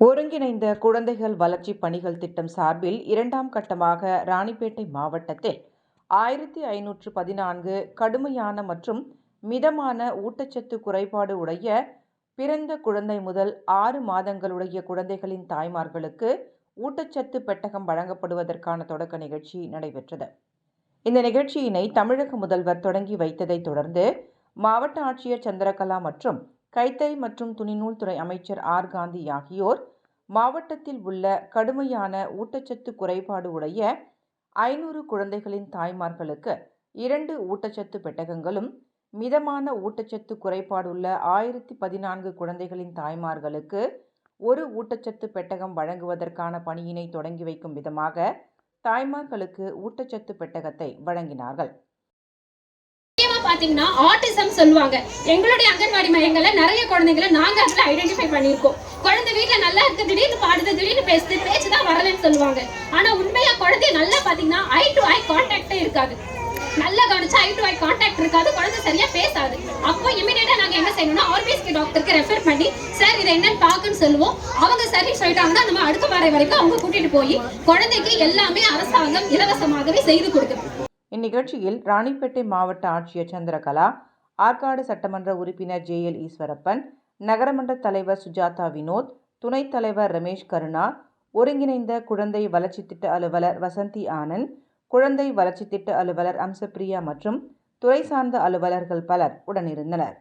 ஒருங்கிணைந்த குழந்தைகள் வளர்ச்சி பணிகள் திட்டம் சார்பில் இரண்டாம் கட்டமாக ராணிப்பேட்டை மாவட்டத்தில் ஆயிரத்தி ஐநூற்று பதினான்கு கடுமையான மற்றும் மிதமான ஊட்டச்சத்து குறைபாடு உடைய பிறந்த குழந்தை முதல் ஆறு மாதங்களுடைய குழந்தைகளின் தாய்மார்களுக்கு ஊட்டச்சத்து பெட்டகம் வழங்கப்படுவதற்கான தொடக்க நிகழ்ச்சி நடைபெற்றது. இந்த நிகழ்ச்சியினை தமிழக முதல்வர் தொடங்கி வைத்ததைத் தொடர்ந்து மாவட்ட ஆட்சியர் சந்திரகலா மற்றும் கைத்தறி மற்றும் துணிநூல் துறை அமைச்சர் ஆர் காந்தி ஆகியோர் மாவட்டத்தில் உள்ள கடுமையான ஊட்டச்சத்து குறைபாடு உடைய ஐநூறு குழந்தைகளின் தாய்மார்களுக்கு இரண்டு ஊட்டச்சத்து பெட்டகங்களும் மிதமான ஊட்டச்சத்து குறைபாடுள்ள ஆயிரத்தி பதினான்கு குழந்தைகளின் தாய்மார்களுக்கு ஒரு ஊட்டச்சத்து பெட்டகம் வழங்குவதற்கான பணியினை தொடங்கி வைக்கும் விதமாக தாய்மார்களுக்கு ஊட்டச்சத்து பெட்டகத்தை வழங்கினார்கள். முக்கியமா பாத்தீங்கன்னா ஆட்டிசம் சொல்லுவாங்க. எங்களுடைய அங்கன்வாடி மையங்களில் நிறைய குழந்தைங்களை நாங்கள் அதுல ஐடென்டிஃபை பண்ணியிருக்கோம். வீட்டுல நல்லா இருக்கு திடீர்னு பாடுது திடீர்னு பேசுது பேச்சு தான் வரலன்னு சொல்லுவாங்க. ஆனா உண்மையா குழந்தைய நல்லா பாத்தீங்கன்னா ஐ டு ஐ கான்டாக்டே இருக்காது. நல்லா கவனிச்சா ஐ டு ஐ கான்டாக்ட் இருக்காது குழந்தை சரியா பேசாது. அப்போ இமீடியட்டா நாங்க என்ன செய்யணும்னா ஆர்பிஎஸ்கே டாக்டருக்கு ரெஃபர் பண்ணி சார் இதை என்னன்னு பாக்குன்னு சொல்லுவோம். அவங்க சரின்னு சொல்லிட்டாங்கன்னா நம்ம அடுத்த வாரம் வரைக்கும் அவங்க கூட்டிட்டு போய் குழந்தைக்கு எல்லாமே அரசாங்கம் இலவசமாகவே செய்து கொடுக்குது இந்நிகழ்ச்சியில் ராணிப்பேட்டை மாவட்ட ஆட்சியர் சந்திரகலா ஆற்காடு சட்டமன்ற உறுப்பினர் ஜே எல் ஈஸ்வரப்பன் நகரமன்ற தலைவர் சுஜாதா வினோத் துணைத் தலைவர் ரமேஷ் கருணா ஒருங்கிணைந்த குழந்தை வளர்ச்சி திட்ட அலுவலர் வசந்தி ஆனந்த் குழந்தை வளர்ச்சி திட்ட அலுவலர் அம்சப்பிரியா மற்றும் துறை சார்ந்த அலுவலர்கள் பலர் உடனிருந்தனர்.